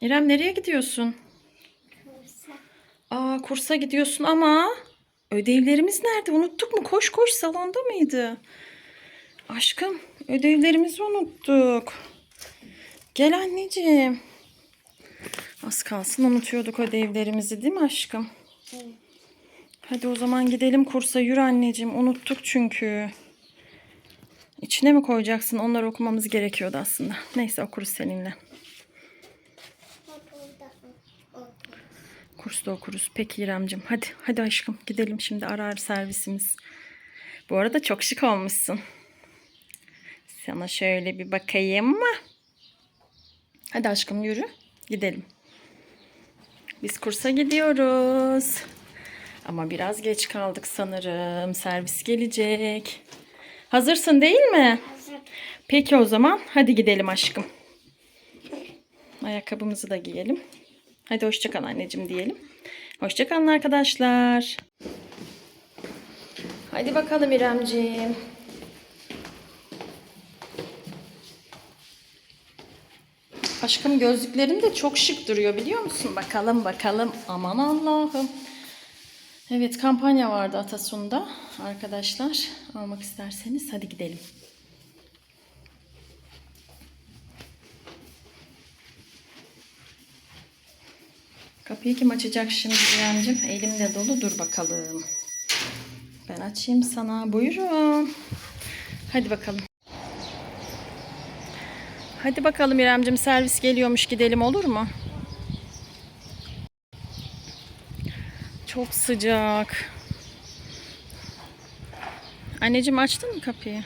İrem nereye gidiyorsun? Aa kursa gidiyorsun ama ödevlerimiz nerede? Unuttuk mu? Koş koş salonda mıydı? Aşkım ödevlerimizi unuttuk. Gel anneciğim. Az kalsın unutuyorduk ödevlerimizi değil mi aşkım? Hadi o zaman gidelim kursa yürü anneciğim. Unuttuk çünkü. İçine mi koyacaksın? Onları okumamız gerekiyordu aslında. Neyse okuruz seninle. Kursta okuruz. Peki İremcim. Hadi hadi aşkım gidelim şimdi ara ara servisimiz. Bu arada çok şık olmuşsun. Sana şöyle bir bakayım mı? Hadi aşkım yürü. Gidelim. Biz kursa gidiyoruz. Ama biraz geç kaldık sanırım. Servis gelecek. Hazırsın değil mi? Peki o zaman hadi gidelim aşkım. Ayakkabımızı da giyelim. Hadi hoşça kal anneciğim diyelim. Hoşça kalın arkadaşlar. Hadi bakalım İremciğim. Aşkım gözlüklerin de çok şık duruyor biliyor musun? Bakalım bakalım. Aman Allah'ım. Evet kampanya vardı Atasun'da. Arkadaşlar almak isterseniz hadi gidelim. Kapıyı kim açacak şimdi İremciğim? Elimde dolu dur bakalım. Ben açayım sana. Buyurun. Hadi bakalım. Hadi bakalım İremciğim servis geliyormuş gidelim olur mu? Çok sıcak. Anneciğim açtın mı kapıyı?